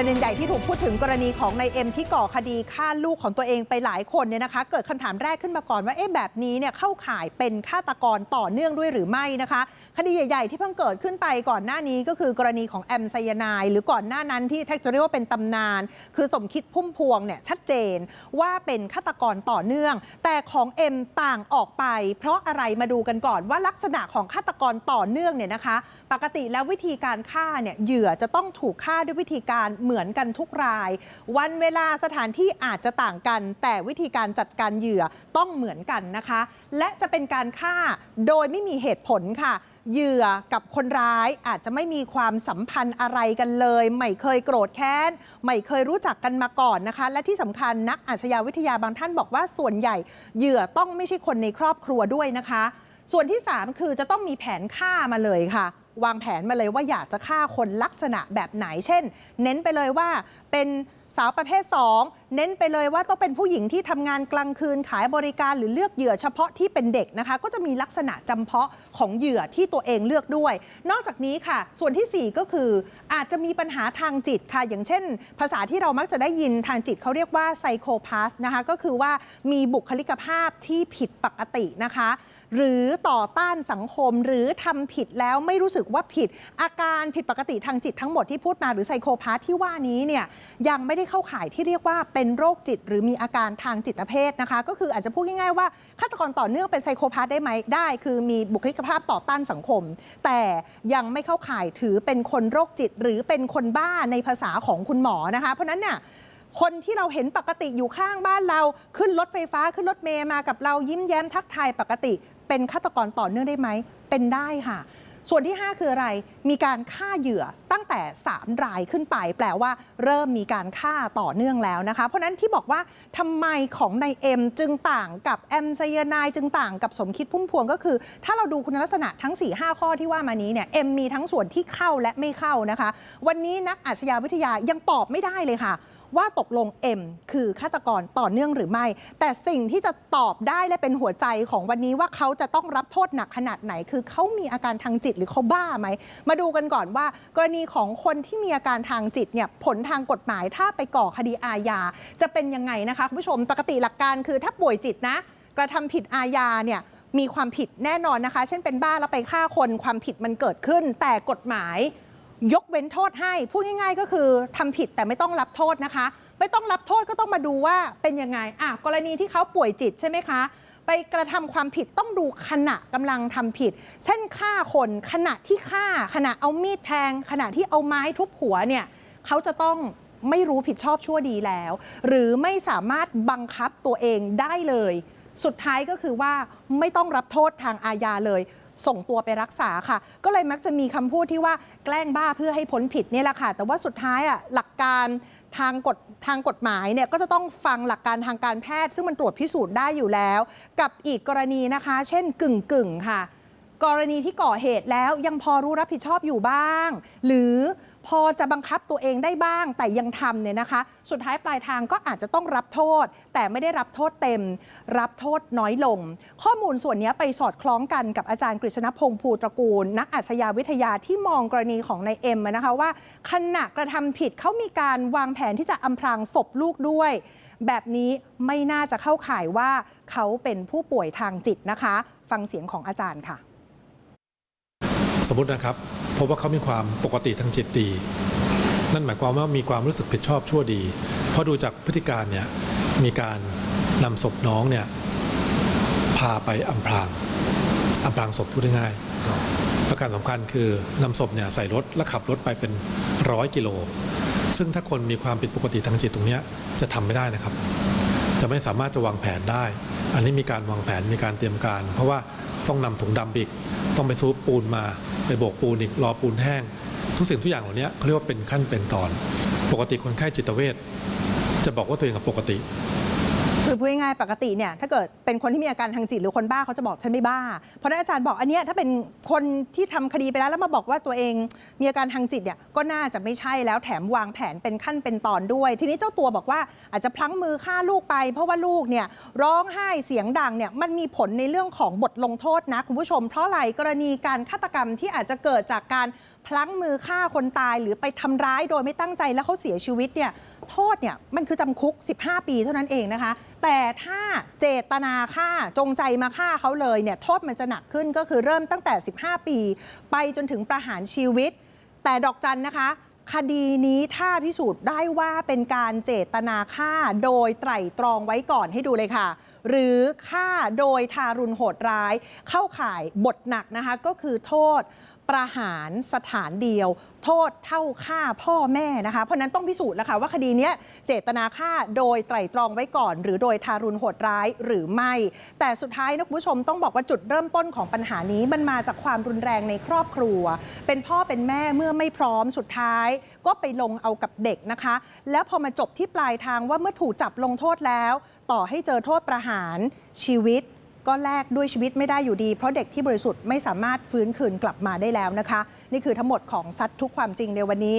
ประเด็นใหญ่ที่ถูกพูดถึงกรณีของนายเอ็มที่ก่อคดีฆ่าลูกของตัวเองไปหลายคนเนี่ยนะคะ เกิดคำถามแรกขึ้นมาก่อนว่าเอ๊ะแบบนี้เนี่ยเข้าข่ายเป็นฆาตกรต่อเนื่องด้วยหรือไม่นะคะ คดีใหญ่ ๆ ที่เพิ่งเกิดขึ้นไปก่อนหน้านี้ก็คือกรณีของแอมไซยานายหรือก่อนหน้านั้นที่แท็กจะเรียกว่าเป็นตำนาน คือสมคิดพุ่มพวงเนี่ยชัดเจนว่าเป็นฆาตกรต่อเนื่อง แต่ของเอ็มต่างออกไป เพราะอะไรมาดูกันก่อนว่าลักษณะของฆาตกรต่อเนื่องเนี่ยนะคะ ปกติแล้ววิธีการฆ่าเนี่ยเหยื่อจะต้องถูกฆ่าด้วยวิธีการเหมือนกันทุกราย วันเวลาสถานที่อาจจะต่างกัน แต่วิธีการจัดการเหยื่อต้องเหมือนกันนะคะ และจะเป็นการฆ่าโดยไม่มีเหตุผลค่ะเหยื่อกับคนร้ายอาจจะไม่มีความสัมพันธ์อะไรกันเลย ไม่เคยโกรธแค้น ไม่เคยรู้จักกันมาก่อนนะคะ และที่สำคัญนักอาชญาวิทยาบางท่านบอกว่าส่วนใหญ่ เหยื่อต้องไม่ใช่คนในครอบครัวด้วยนะคะ ส่วนที่ 3 คือจะต้องมีแผนฆ่ามาเลยค่ะ วางแผนมาเลยว่าอยากจะฆ่าคนลักษณะแบบไหน เช่น เน้นไปเลยว่าเป็นสาวประเภท 2 เน้นไปเลยว่าต้องเป็นผู้หญิงที่ทำงานกลางคืนขายบริการหรือเลือกเหยื่อเฉพาะที่เป็นเด็กนะคะ ก็จะมีลักษณะจำเพาะของเหยื่อที่ตัวเองเลือกด้วย นอกจากนี้ค่ะ ส่วนทีสี่4 ก็คือ อาจจะมีปัญหาทางจิตค่ะ อย่างเช่น ภาษาที่เรามักจะได้ยินทางจิตเขาเรียกว่าไซโคพาสนะคะก็คือว่ามีบุคลิกภาพที่ผิดปกตินะคะหรือต่อต้านสังคมหรือทำผิดแล้วไม่รู้สึกว่าผิด อาการผิดปกติทางจิตทั้งหมดที่พูดมาหรือไซโคพาธที่ว่านี้เนี่ยยังไม่ได้เข้าข่ายที่เรียกว่าเป็นโรคจิต หรือมีอาการทางจิตเภทนะคะ ก็คืออาจจะพูดง่ายๆว่าฆาตกรต่อเนื่องเป็นไซโคพาธได้ไหมได้ คือมีบุคลิกภาพต่อต้านสังคม แต่ยังไม่เข้าข่ายถือเป็นคนโรคจิต หรือเป็นคนบ้าในภาษาของคุณหมอนะคะ เพราะนั้นเนี่ยคนที่เราเห็นปกติอยู่ข้างบ้านเราขึ้นรถไฟฟ้าขึ้นรถเมย์มากับเรายิ้มแย้มทักทายปกติ เป็นฆาตกรต่อเนื่องได้ไหมเป็นได้ค่ะ ส่วนที่ 5 คืออะไร มีการฆ่าเหยื่อ แต่ 3 รายขึ้นไป แปลว่าเริ่มมีการฆ่าต่อเนื่องแล้วนะคะ เพราะนั้นที่บอกว่าทำไมของนายเอ็มจึงต่างกับแอมไซยานายจึงต่างกับสมคิดพุ่มพวงก็คือ ถ้าเราดูคุณลักษณะทั้ง 4-5 ข้อที่ว่ามานี้เนี่ยเอ็มมีทั้งส่วนที่เข้าและไม่เข้านะคะ วันนี้นักอาชญาวิทยายังตอบไม่ได้เลยค่ะ ว่าตกลง M คือฆาตกรต่อเนื่องหรือไม่ แต่สิ่งที่จะตอบได้และเป็นหัวใจของวันนี้ว่าเขาจะต้องรับโทษหนักขนาดไหน คือเขามีอาการทางจิตหรือเขาบ้าไหม มาดูกันก่อนว่า กรณีของคนที่มีอาการทางจิตเนี่ยผลทางกฎหมายถ้าไปก่อคดีอาญาจะเป็นยังไงนะคะคุณผู้ชมปกติหลักการคือถ้าป่วยจิตนะ กระทำผิดอาญาเนี่ยมีความผิดแน่นอนนะคะ เช่นเป็นบ้าแล้วไปฆ่าคนความผิดมันเกิดขึ้น แต่กฎหมาย ยกเว้นโทษให้ พูดง่าย ๆ ก็คือทำผิดแต่ไม่ต้องรับโทษนะคะ ไม่ต้องรับโทษก็ต้องมาดูว่าเป็นยังไงอะกรณีที่เขาป่วยจิตใช่ไหมคะ ไปกระทำความผิดต้องดูขณะกำลังทำผิด เช่นฆ่าคนขณะที่ฆ่าขณะเอามีดแทง ขณะที่เอาไม้ทุบหัวเนี่ยเขาจะต้องไม่รู้ผิดชอบชั่วดีแล้ว หรือไม่สามารถบังคับตัวเองได้เลย สุดท้ายก็คือว่าไม่ต้องรับโทษทางอาญาเลย ส่งตัวไปรักษาค่ะ ก็เลยมักจะมีคำพูดที่ว่าแกล้งบ้าเพื่อให้พ้นผิดเนี่ยแหละค่ะ แต่ว่าสุดท้ายอะหลักการทางกฎทางกฎหมายเนี่ยก็จะต้องฟังหลักการทางการแพทย์ ซึ่งมันตรวจพิสูจน์ได้อยู่แล้ว กับอีกกรณีนะคะ เช่นกึ่งกึ่งค่ะ กรณีที่ก่อเหตุแล้วยังพอรู้รับผิดชอบอยู่บ้าง หรือ พอจะบังคับตัวเองได้บ้าง แต่ยังทำเนี่ยนะคะ สุดท้ายปลายทางก็อาจจะต้องรับโทษ แต่ไม่ได้รับโทษเต็ม รับโทษน้อยลง ข้อมูลส่วนนี้ไปสอดคล้องกันกับอาจารย์กฤษณพงษ์ภูตระกูล นักอาชญาวิทยาที่มองกรณีของนายเอ็มนะคะว่าขณะกระทำผิดเขามีการวางแผนที่จะอำพรางศพลูกด้วย แบบนี้ไม่น่าจะเข้าข่ายว่าเขาเป็นผู้ป่วยทางจิตนะคะ ฟังเสียงของอาจารย์ค่ะ สมมตินะครับ พบว่าเขามีความปกติทางจิตดี นั่นหมายความว่ามีความรู้สึกผิดชอบชั่วดี เพราะดูจากพฤติการเนี่ยมีการนำศพน้องเนี่ยพาไปอำพรางอำพรางศพพูดง่ายๆประการสำคัญคือนำศพเนี่ยใส่รถและขับรถไปเป็นร้อยกิโล ซึ่งถ้าคนมีความผิดปกติทางจิตตรงนี้จะทำไม่ได้นะครับ จะไม่สามารถจะวางแผนได้ อันนี้มีการวางแผนมีการเตรียมการ เพราะว่าต้องนำถุงดำอีก ต้องไปซูปปูนมา ไปโบกปูนอีกรอปูนแห้ง ทุกสิ่งทุกอย่างเหล่านี้เขาเรียกว่าเป็นขั้นเป็นตอน ปกติคนไข้จิตเวชจะบอกว่าตัวเองกับปกติ คือพูดง่ายๆปกติเนี่ยถ้าเกิดเป็นคนที่มีอาการทางจิตหรือคนบ้าเขาจะบอกฉันไม่บ้า เพราะนั้นอาจารย์บอกอันเนี้ยถ้าเป็นคนที่ทำคดีไปแล้วแล้วมาบอกว่าตัวเองมีอาการทางจิตเนี่ยก็น่าจะไม่ใช่แล้วแถมวางแผนเป็นขั้นเป็นตอนด้วย ทีนี้เจ้าตัวบอกว่าอาจจะพลั้งมือฆ่าลูกไป เพราะว่าลูกเนี่ยร้องไห้เสียงดังเนี่ยมันมีผลในเรื่องของบทลงโทษนะคุณผู้ชม เพราะอะไรกรณีการฆาตกรรมที่อาจจะเกิดจากการพลั้งมือฆ่าคนตาย หรือไปทำร้ายโดยไม่ตั้งใจแล้วเขาเสียชีวิตเนี่ย โทษเนี่ยมันคือจำคุก 15 ปีเท่านั้นเองนะคะ แต่ถ้าเจตนาฆ่าจงใจมาฆ่าเขาเลยเนี่ยโทษมันจะหนักขึ้นก็คือเริ่มตั้งแต่ 15 ปี ไปจนถึงประหารชีวิต แต่ดอกจันนะคะ คดีนี้ถ้าพิสูจน์ได้ว่าเป็นการเจตนาฆ่าโดยไตร่ตรองไว้ก่อนให้ดูเลยค่ะ หรือฆ่าโดยทารุณโหดร้าย เข้าข่ายบทหนักนะคะก็คือโทษ ประหารสถานเดียว โทษเท่าฆ่าพ่อแม่นะคะเพราะนั้นต้องพิสูจน์แล้วค่ะว่าคดีนี้เจตนาฆ่าโดยไตร่ตรองไว้ก่อน หรือโดยทารุณโหดร้ายหรือไม่ แต่สุดท้ายนะคุณผู้ชมต้องบอกว่าจุดเริ่มต้นของปัญหานี้มันมาจากความรุนแรงในครอบครัว เป็นพ่อเป็นแม่เมื่อไม่พร้อมสุดท้าย ก็ไปลงเอากับเด็กนะคะ แล้วพอมาจบที่ปลายทางว่าเมื่อถูกจับลงโทษแล้ว ต่อให้เจอโทษประหารชีวิต ก็แลกด้วยชีวิตไม่ได้อยู่ดี เพราะเด็กที่บริสุทธิ์ไม่สามารถฟื้นคืนกลับมาได้แล้วนะคะ นี่คือทั้งหมดของซัดทุกความจริงในวันนี้